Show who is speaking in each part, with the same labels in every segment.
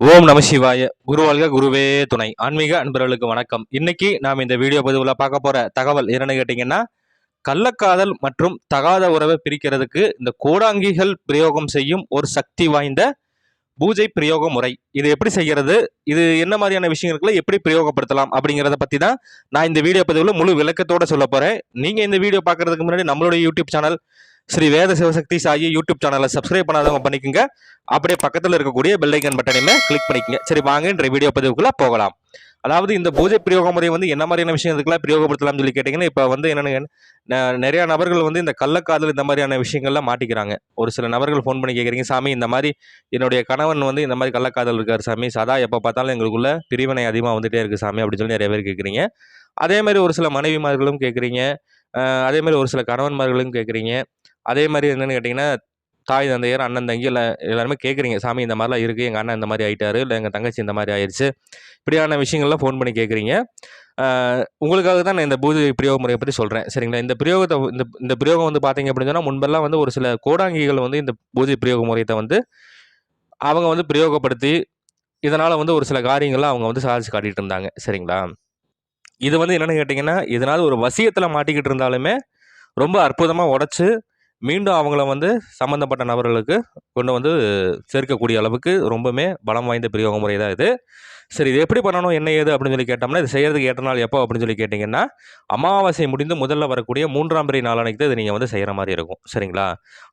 Speaker 1: ஓம் நம சிவாய. குருவாழ்க குருவே துணை. ஆன்மீக அன்பர்களுக்கு வணக்கம். இன்னைக்கு நாம் இந்த வீடியோ பதிவில் பார்க்க போற தகவல் என்னன்னு கேட்டீங்கன்னா கள்ளக்காதல் மற்றும் தகாத உறவை பிரிக்கிறதுக்கு இந்த கோடாங்கிகள் பிரயோகம் செய்யும் ஒரு சக்தி வாய்ந்த பூஜை பிரயோக முறை. இது எப்படி செய்கிறது? இது என்ன மாதிரியான விஷயங்களுக்குள்ள எப்படி பிரயோகப்படுத்தலாம்? அப்படிங்கிறத பற்றி தான் நான் இந்த வீடியோ பதிவில் முழு விளக்கத்தோட சொல்ல போகிறேன் நீங்கள் இந்த வீடியோ பார்க்கறதுக்கு முன்னாடி நம்மளுடைய YouTube channel Sri Veda Sivasakthi Sai YouTube சேனலை சப்ஸ்கிரைப் பண்ணாதவங்க பண்ணிக்கோங்க. அப்படியே பக்கத்தில் இருக்கக்கூடிய பெல்லைக்கன் பட்டனையுமே கிளிக் பண்ணிக்கங்க. சரி வாங்க இன்றைய வீடியோ பதிவுக்குள்ளே போகலாம். அதாவது இந்த பூஜை பிரயோக முறை வந்து என்ன மாதிரியான விஷயத்துக்குலாம் பிரயோகப்படுத்தலாம்னு சொல்லி கேட்டிங்கன்னா இப்போ வந்து என்னென்ன நிறையா நபர்கள் வந்து இந்த கள்ளக்காதல் இந்த மாதிரியான விஷயங்கள்லாம் மாட்டிக்கிறாங்க. ஒரு சில நபர்கள் ஃபோன் பண்ணி கேட்குறீங்க சாமி இந்த மாதிரி என்னுடைய கணவன் வந்து இந்த மாதிரி கள்ளக்காதல் இருக்கார் சாமி. சதா எப்போ பார்த்தாலும் எங்களுக்குள்ள பிரிவினை அதிகமாக வந்துகிட்டே இருக்குது சாமி அப்படின்னு சொல்லி நிறைய பேர் கேட்குறீங்க. அதே மாதிரி ஒரு சில மனைவிமார்களும் கேட்குறீங்க அதே மாதிரி ஒரு சில கணவன்மார்களும் கேட்குறீங்க அதே மாதிரி என்னென்னு கேட்டிங்கன்னா தாய் தந்தையர் அண்ணன் தங்கி இல்லை எல்லாருமே கேட்குறீங்க சாமி இந்த மாதிரிலாம் இருக்குது எங்கள் அண்ணன் இந்த மாதிரி ஆகிட்டாரு இல்லை எங்கள் தங்கச்சி இந்த மாதிரி ஆயிடுச்சு இப்படியான விஷயங்கள்லாம் ஃபோன் பண்ணி கேட்குறீங்க உங்களுக்காக தான் நான் இந்த பூஜை பிரயோக முறையை பற்றி சொல்கிறேன் சரிங்களா? இந்த பிரயோகத்தை இந்த இந்த பிரயோகம் வந்து பார்த்தீங்க அப்படின்னு சொன்னால் முன்பெல்லாம் வந்து ஒரு சில கோடாங்கிகள் வந்து இந்த பூஜை பிரயோக முறையத்தை வந்து அவங்க வந்து பிரயோகப்படுத்தி இதனால் வந்து ஒரு சில காரியங்கள்லாம் அவங்க வந்து சாதிச்சு காட்டிகிட்டு இருந்தாங்க. சரிங்களா? இது வந்து என்னென்னு கேட்டிங்கன்னா இதனால் ஒரு வசியத்தில் மாட்டிக்கிட்டு இருந்தாலுமே ரொம்ப அற்புதமாக உடச்சி மீண்டும் அவங்கள வந்து சம்மந்தப்பட்ட நபர்களுக்கு கொண்டு வந்து சேர்க்கக்கூடிய அளவுக்கு ரொம்பவுமே பலம் வாய்ந்த பிரயோக முறை தான் இது. சரி இது எப்படி பண்ணணும்? என்ன ஏது? அப்படின்னு சொல்லி கேட்டோம்னா இது செய்கிறதுக்கு ஏற்ற நாள் எப்போ? அப்படின்னு சொல்லி கேட்டிங்கன்னா அமாவாசை முடிந்து முதல்ல வரக்கூடிய மூன்றாம் பிறை நாளானைக்கு தான் இது நீங்கள் வந்து செய்கிற மாதிரி இருக்கும். சரிங்களா?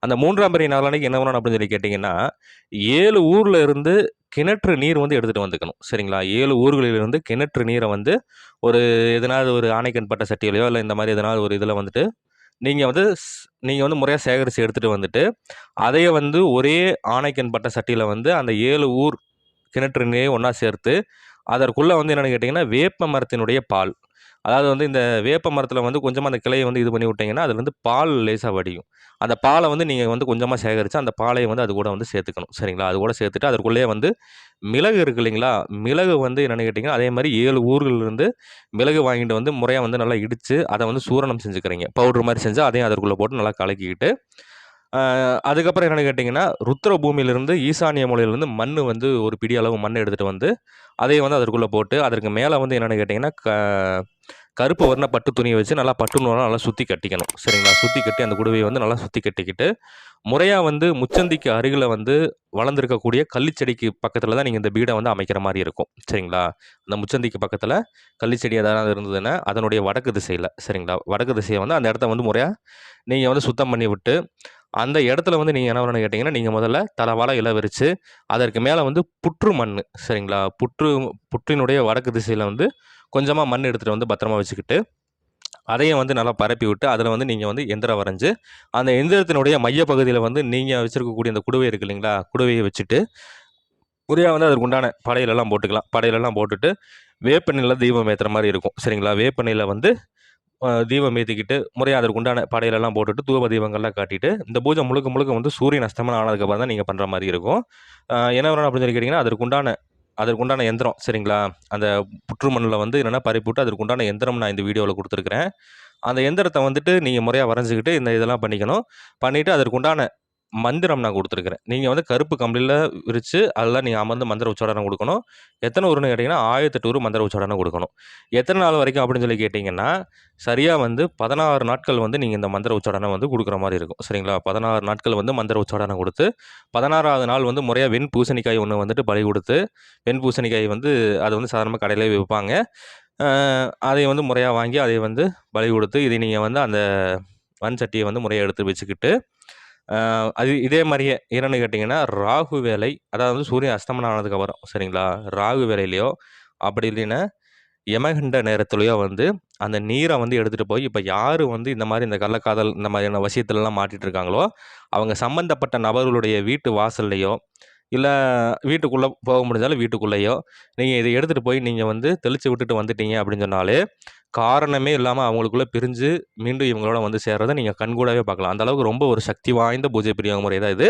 Speaker 1: அந்த மூன்றாம் பிறை நாளானைக்கு என்ன பண்ணணும்? அப்படின்னு சொல்லி கேட்டிங்கன்னா ஏழு ஊரில் இருந்து கிணற்று நீர் வந்து எடுத்துகிட்டு வந்துக்கணும். சரிங்களா? ஏழு ஊர்களிலிருந்து கிணற்று நீரை வந்து ஒரு எதனாவது ஒரு ஆணைக்கண்பட்ட சட்டியிலையோ இல்லை இந்த மாதிரி எதனாவது ஒரு இதில் வந்துட்டு நீங்கள் வந்து நீங்கள் வந்து முறையாக சேகரித்து எடுத்துகிட்டு வந்துட்டு அதையே வந்து ஒரே ஆணைக்கண் பட்ட சட்டியில் வந்து அந்த ஏழு ஊர் கிணற்று ஒன்றா சேர்த்து அதற்குள்ளே வந்து என்னென்னு கேட்டிங்கன்னா வேப்ப மரத்தினுடைய பால். அதாவது வந்து இந்த வேப்ப மரத்தில் வந்து கொஞ்சமாக அந்த கிளையை வந்து இது பண்ணி விட்டிங்கன்னா அதுல வந்து பால் லேசாக வடியும். அந்த பாலை வந்து நீங்கள் வந்து கொஞ்சமாக சேகரித்து அந்த பாலையை வந்து அது கூட வந்து சேர்த்துக்கணும். சரிங்களா? அது கூட சேர்த்துட்டு அதற்குள்ளேயே வந்து மிளகு இருக்கு இல்லைங்களா? மிளகு வந்து என்னென்னு கேட்டிங்கன்னா அதே மாதிரி ஏழு ஊர்கள்லேருந்து மிளகு வாங்கிட்டு வந்து முறையாக வந்து நல்லா இடித்து அதை வந்து சூரணம் செஞ்சுக்கிறீங்க. பவுட்ரு மாதிரி செஞ்சு அதையும் அதற்குள்ளே போட்டு நல்லா கலக்கிக்கிட்டு அதுக்கப்புறம் என்னென்னு கேட்டிங்கன்னா ருத்ர பூமியிலிருந்து ஈசானிய மூலையிலேருந்து மண் வந்து ஒரு பிடி அளவு மண் எடுத்துகிட்டு வந்து அதையே வந்து அதற்குள்ளே போட்டு அதற்கு மேலே வந்து என்னென்னு கேட்டிங்கன்னா க கருப்பு வர்ண பட்டு துணியை வச்சு நல்லா பட்டு நூலாக நல்லா சுற்றி கட்டிக்கணும். சரிங்களா? சுற்றி கட்டி அந்த குடுவையை வந்து நல்லா சுற்றி கட்டிக்கிட்டு முறையாக வந்து முச்சந்திக்கு அருகில் வந்து வளர்ந்துருக்கக்கூடிய கள்ளிச்செடிக்கு பக்கத்தில் தான் நீங்கள் இந்த பீடை வந்து அமைக்கிற மாதிரி இருக்கும். சரிங்களா? அந்த முச்சந்திக்கு பக்கத்தில் கள்ளிச்செடி எதாவது இருந்ததுன்னா அதனுடைய வடக்கு திசையில் சரிங்களா? வடக்கு திசையை வந்து அந்த இடத்த வந்து முறையாக நீங்கள் வந்து சுத்தம் பண்ணி விட்டு அந்த இடத்துல வந்து நீங்கள் என்ன பண்ணணும்னு கேட்டிங்கன்னா நீங்கள் முதல்ல தலவாழ இலை விரித்து அதற்கு மேலே வந்து புற்று மண் சரிங்களா? புற்று புற்றினுடைய வடக்கு திசையில் வந்து கொஞ்சமாக மண் எடுத்துகிட்டு வந்து பத்திரமா வச்சுக்கிட்டு அதையும் வந்து நல்லா பரப்பி விட்டு அதில் வந்து நீங்கள் வந்து எந்திரம் வரைஞ்சி அந்த எந்திரத்தினுடைய மையப்பகுதியில் வந்து நீங்கள் வச்சுருக்கக்கூடிய அந்த குடுவை இருக்கு இல்லைங்களா? குடுவையை வச்சுட்டு முறையாக வந்து அதுக்கு உண்டான படையிலெல்லாம் போட்டுக்கலாம். படையிலெல்லாம் போட்டுட்டு வேப்பெண்ணில் தீபம் ஏற்றுற மாதிரி இருக்கும் சரிங்களா? வேப்பெண்ணில் வந்து தீபம் ஏற்றிக்கிட்டு முறையாக அதற்கு உண்டான படையிலெல்லாம் போட்டுட்டு தூப தீபங்கள்லாம் காட்டிட்டு இந்த பூஜை முழுக்க முழுக்க வந்து சூரியன் அஸ்தமனம் ஆனதுக்கப்புறம் தான் நீங்கள் பண்ணுற மாதிரி இருக்கும். என்ன வரணும் அப்படின்னு சொல்லி கேட்டிங்கன்னா அதற்குண்டான அதற்குண்டான எந்திரம் சரிங்களா? அந்த புற்றுமண்ணில் வந்து என்னென்னா பறிப்பு விட்டு எந்திரம் நான் இந்த வீடியோவில் கொடுத்துருக்குறேன். அந்த எந்திரத்தை வந்துட்டு நீங்கள் முறையாக வரைஞ்சிக்கிட்டு இந்த இதெல்லாம் பண்ணிக்கணும். பண்ணிவிட்டு அதற்குண்டான மந்திரம் நான் கொடுத்துருக்குறேன். நீங்கள் வந்து கருப்பு கம்பளியில் விரித்து அதெல்லாம் நீங்கள் அமர்ந்து மந்திர உச்சாரணம் கொடுக்கணும். எத்தனை ஊருன்னு கேட்டிங்கன்னா ஆயிரத்தெட்டு ஊர் மந்திர உச்சாரணம் கொடுக்கணும். எத்தனை நாள் வரைக்கும் அப்படின்னு சொல்லி கேட்டிங்கன்னா சரியாக வந்து பதினாறு நாட்கள் வந்து நீங்கள் இந்த மந்திர உச்சாரணம் வந்து கொடுக்குற மாதிரி இருக்கும். சரிங்களா? பதினாறு நாட்கள் வந்து மந்திர உச்சாரணம் கொடுத்து பதினாறாவது நாள் வந்து முறையாக வெண் பூசணிக்காய் ஒன்று வந்துட்டு பலி கொடுத்து வெண் பூசணிக்காய் வந்து அதை வந்து சாதாரணமாக கடையிலே விற்பாங்க அதை வந்து முறையாக வாங்கி அதை வந்து பலி கொடுத்து இதை நீங்கள் வந்து அந்த மண் சட்டியை வந்து முறையாக எடுத்து வச்சுக்கிட்டு அது இதே மாதிரியே என்னென்னு கேட்டிங்கன்னா ராகு வேலை அதாவது வந்து சூரியன் அஸ்தமனம் ஆனதுக்கு அப்புறம் சரிங்களா? ராகு வேலையிலையோ அப்படி இல்லைன்னா யமகண்ட நேரத்துலையோ வந்து அந்த நீரை வந்து எடுத்துகிட்டு போய் இப்போ யார் வந்து இந்த மாதிரி இந்த கள்ளக்காதல் இந்த மாதிரியான விஷயத்துலலாம் மாட்டிட்டு இருக்காங்களோ அவங்க சம்மந்தப்பட்ட நபர்களுடைய வீட்டு வாசல்லையோ இல்லை வீட்டுக்குள்ளே போக முடிஞ்சாலும் வீட்டுக்குள்ளேயோ நீங்கள் இதை எடுத்துகிட்டு போய் நீங்கள் வந்து தெளித்து விட்டுட்டு வந்துட்டீங்க அப்படின்னு சொன்னாலே காரணமே இல்லாமல் அவங்களுக்குள்ளே பிரிஞ்சு மீண்டும் இவங்களோட வந்து சேர்றதை நீங்கள் கண்கூடாவே பார்க்கலாம். அந்த அளவுக்கு ரொம்ப ஒரு சக்தி வாய்ந்த பூஜை பிரியோக முறை தான் இது.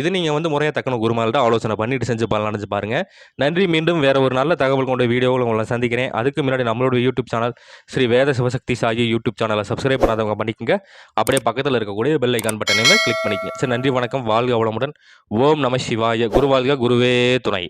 Speaker 1: இது நீங்கள் வந்து முறையாக தக்கன குருமால்கிட்ட ஆலோசனை பண்ணிட்டு செஞ்சு பண்ணலாம்னு பாருங்கள் நன்றி. மீண்டும் வேறு ஒரு நல்ல தகவல் கொண்ட வீடியோவில் உங்களை சந்திக்கிறேன். அதுக்கு முன்னாடி நம்மளோட YouTube channel Sri Veda Sivasakthi Sai YouTube சேனலை சப்ஸ்கிரைப் பண்ணாதவங்க பண்ணிக்கோங்க. அப்படியே பக்கத்தில் இருக்கக்கூடிய பெல் ஐக்கான் பட்டனையுமே கிளிக் பண்ணிக்கங்க. சரி நன்றி வணக்கம். வாழ்க வளமுடன். ஓம் நம சிவாய. குரு வாழ்க குருவே துணை.